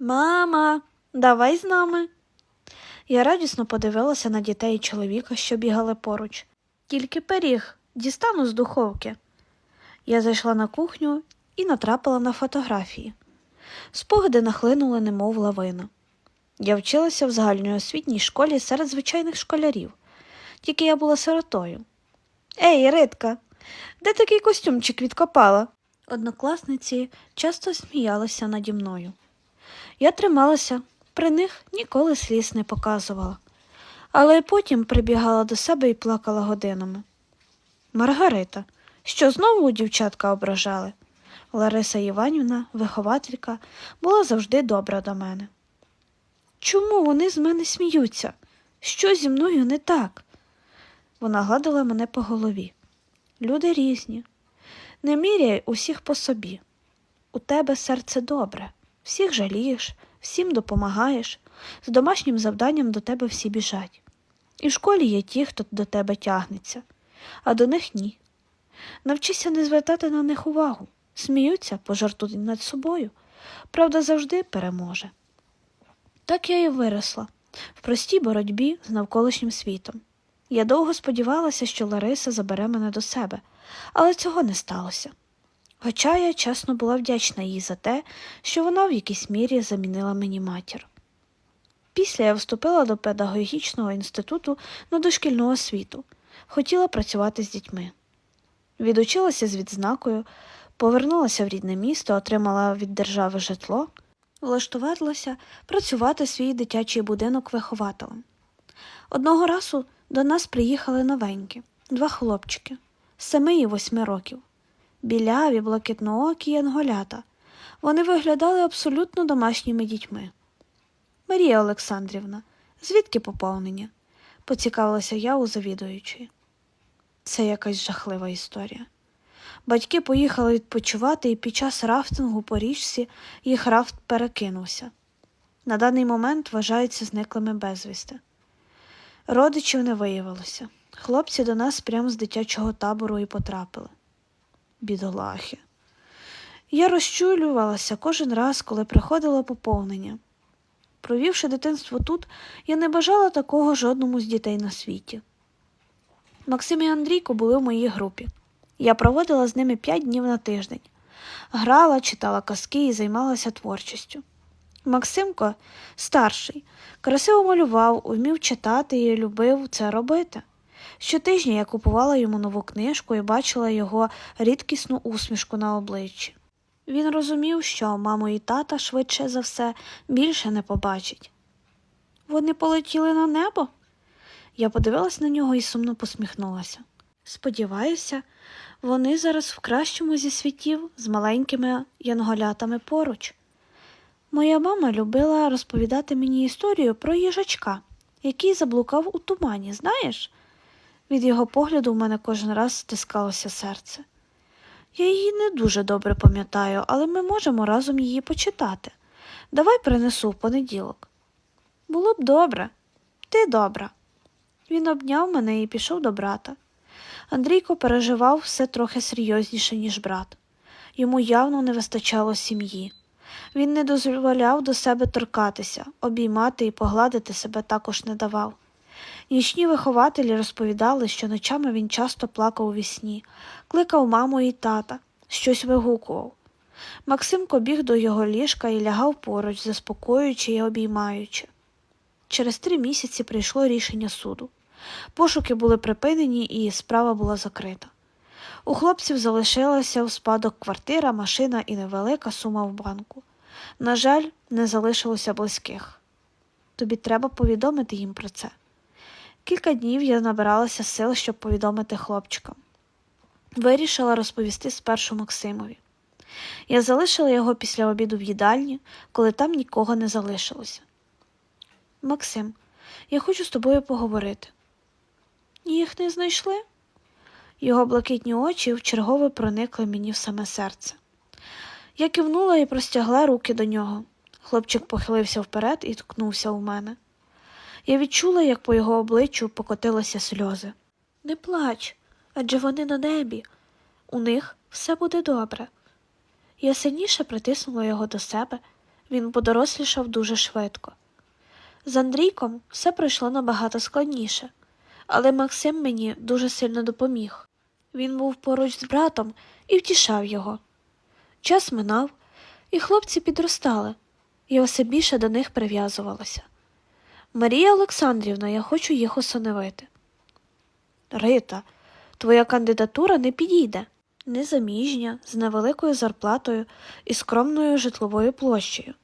Мама, давай з нами. Я радісно подивилася на дітей і чоловіка, що бігали поруч. Тільки пиріг, дістану з духовки. Я зайшла на кухню і натрапила на фотографії. Спогади нахлинули, немов лавина. Я вчилася в загальноосвітній школі серед звичайних школярів, тільки я була сиротою. Ей, Ритка, де такий костюмчик відкопала? Однокласниці часто сміялися наді мною. Я трималася, при них ніколи сліз не показувала, але потім прибігала до себе і плакала годинами. Маргарита, що знову дівчатка ображали? Лариса Іванівна, вихователька, була завжди добра до мене. Чому вони з мене сміються? Що зі мною не так? Вона гладила мене по голові. Люди різні. Не міряй усіх по собі. У тебе серце добре, всіх жалієш, всім допомагаєш, з домашнім завданням до тебе всі біжать. І в школі є ті, хто до тебе тягнеться, а до них ні. Навчися не звертати на них увагу, сміються, пожартують над собою. Правда завжди переможе. Так я і виросла в простій боротьбі з навколишнім світом. Я довго сподівалася, що Лариса забере мене до себе, але цього не сталося. Хоча я чесно була вдячна їй за те, що вона в якійсь мірі замінила мені матір. Після я вступила до педагогічного інституту на дошкільну освіту, хотіла працювати з дітьми. Відучилася з відзнакою, повернулася в рідне місто, отримала від держави житло, влаштувалася працювати свій дитячий будинок вихователем. Одного разу до нас приїхали новенькі, два хлопчики з семи і восьми років. Біляві, блакитноокі янголята. Вони виглядали абсолютно домашніми дітьми. Марія Олександрівна, звідки поповнення? поцікавилася я у завідуючої. Це якась жахлива історія. Батьки поїхали відпочивати, і під час рафтингу по річці їх рафт перекинувся. На даний момент вважаються зниклими безвісти. Родичів не виявилося. Хлопці до нас прямо з дитячого табору і потрапили. Бідолахи. Я розчулювалася кожен раз, коли приходило поповнення. Провівши дитинство тут, я не бажала такого жодному з дітей на світі. Максим і Андрійко були в моїй групі. Я проводила з ними п'ять днів на тиждень, грала, читала казки і займалася творчістю. Максимко, старший, красиво малював, умів читати і любив це робити. Щотижня я купувала йому нову книжку і бачила його рідкісну усмішку на обличчі. Він розумів, що маму і тата швидше за все більше не побачить. Вони полетіли на небо? Я подивилась на нього і сумно посміхнулася. Сподіваюся, вони зараз в кращому зі світів з маленькими янголятами поруч. Моя мама любила розповідати мені історію про їжачка, який заблукав у тумані, знаєш? Від його погляду в мене кожен раз стискалося серце. Я її не дуже добре пам'ятаю, але ми можемо разом її почитати. Давай принесу в понеділок. Було б добре, ти добра. Він обняв мене і пішов до брата. Андрійко переживав все трохи серйозніше, ніж брат. Йому явно не вистачало сім'ї. Він не дозволяв до себе торкатися, обіймати і погладити себе також не давав. Нічні вихователі розповідали, що ночами він часто плакав у вісні, кликав маму і тата, щось вигукував. Максимко біг до його ліжка і лягав поруч, заспокоюючи і обіймаючи. Через три місяці прийшло рішення суду. Пошуки були припинені і справа була закрита. У хлопців залишилася у спадок квартира, машина і невелика сума в банку. На жаль, не залишилося близьких. Тобі треба повідомити їм про це. Кілька днів я набиралася сил, щоб повідомити хлопчикам. Вирішила розповісти спершу Максимові. Я залишила його після обіду в їдальні, коли там нікого не залишилося. Максим, я хочу з тобою поговорити. Їх не знайшли? Його блакитні очі вчергове проникли мені в саме серце. Я кивнула і простягла руки до нього. Хлопчик похилився вперед і ткнувся у мене. Я відчула, як по його обличчю покотилися сльози. Не плач, адже вони на небі. У них все буде добре. Я сильніше притиснула його до себе. Він подорослішав дуже швидко. З Андрійком все пройшло набагато складніше, але Максим мені дуже сильно допоміг. Він був поруч з братом і втішав його. Час минав, і хлопці підростали. Я все більше до них прив'язувалася. Марія Олександрівна, я хочу їх усиновити. Рита, твоя кандидатура не підійде. Незаміжня, з невеликою зарплатою і скромною житловою площею.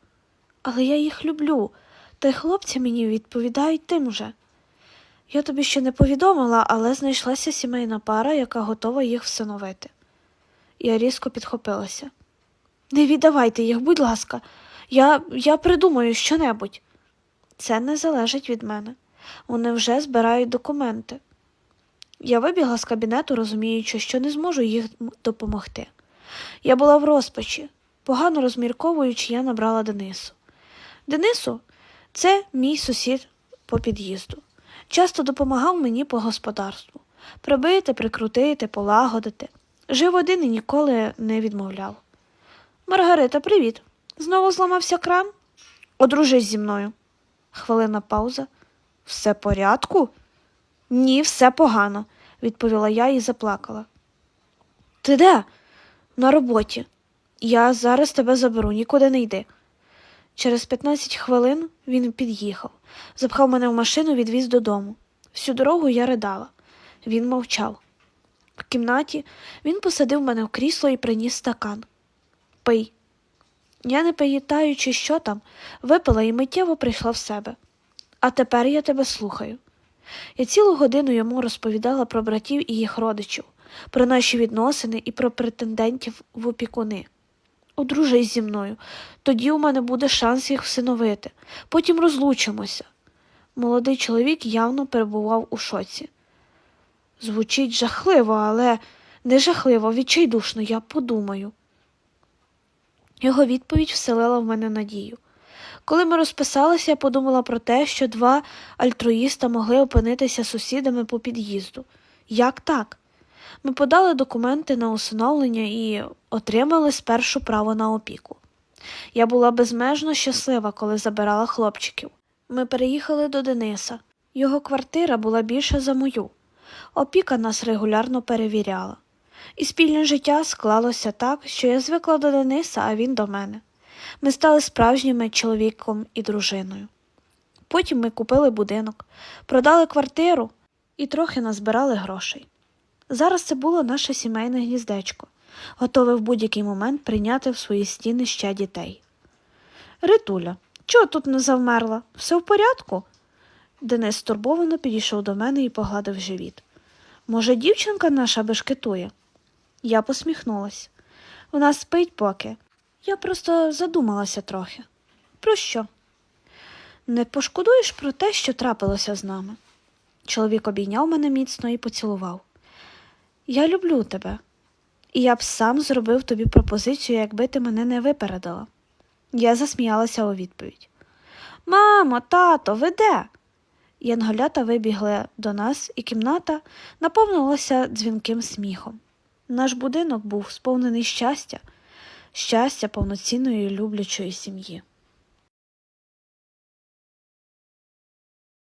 Але я їх люблю, та й хлопці мені відповідають тим же. Я тобі ще не повідомила, але знайшлася сімейна пара, яка готова їх всиновити. Я різко підхопилася. Не віддавайте їх, будь ласка, я, я придумаю щонебудь. Це не залежить від мене. Вони вже збирають документи. Я вибігла з кабінету, розуміючи, що не зможу їх допомогти. Я була в розпачі, погано розмірковуючи, я набрала Денису. Денису це мій сусід по під'їзду. Часто допомагав мені по господарству прибити, прикрутити, полагодити. Жив один і ніколи не відмовляв. Маргарита, привіт. Знову зламався кран? Одружись зі мною. Хвилина пауза. Все порядку? Ні, все погано, відповіла я і заплакала. Ти де? На роботі. Я зараз тебе заберу, нікуди не йди. Через 15 хвилин він під'їхав, запхав мене в машину, відвіз додому. Всю дорогу я ридала. Він мовчав. В кімнаті він посадив мене в крісло і приніс стакан. Пий. Я, не пам'ятаючи, що там, випила і миттєво прийшла в себе. А тепер я тебе слухаю. Я цілу годину йому розповідала про братів і їх родичів, про наші відносини і про претендентів в опікуни. Одружись зі мною, тоді у мене буде шанс їх всиновити, потім розлучимося. Молодий чоловік явно перебував у шоці. Звучить жахливо, але не жахливо, відчайдушно, я подумаю. Його відповідь вселила в мене надію. Коли ми розписалися, я подумала про те, що два альтруїста могли опинитися сусідами по під'їзду. Як так? Ми подали документи на усиновлення і отримали спершу право на опіку. Я була безмежно щаслива, коли забирала хлопчиків. Ми переїхали до Дениса. Його квартира була більша за мою. Опіка нас регулярно перевіряла. І спільне життя склалося так, що я звикла до Дениса, а він до мене. Ми стали справжніми чоловіком і дружиною. Потім ми купили будинок, продали квартиру і трохи назбирали грошей. Зараз це було наше сімейне гніздечко, готове в будь-який момент прийняти в свої стіни ще дітей. Ритуля, чого тут не завмерла? Все в порядку? Денис стурбовано підійшов до мене і погладив живіт. Може, дівчинка наша бешкетує? Я посміхнулась. Вона спить поки. Я просто задумалася трохи. Про що? Не пошкодуєш про те, що трапилося з нами? Чоловік обійняв мене міцно і поцілував. Я люблю тебе, і я б сам зробив тобі пропозицію, якби ти мене не випередила. Я засміялася у відповідь. Мамо, тато, ви де? Янголята вибігли до нас, і кімната наповнилася дзвінким сміхом. Наш будинок був сповнений щастя, щастя повноцінної люблячої сім'ї.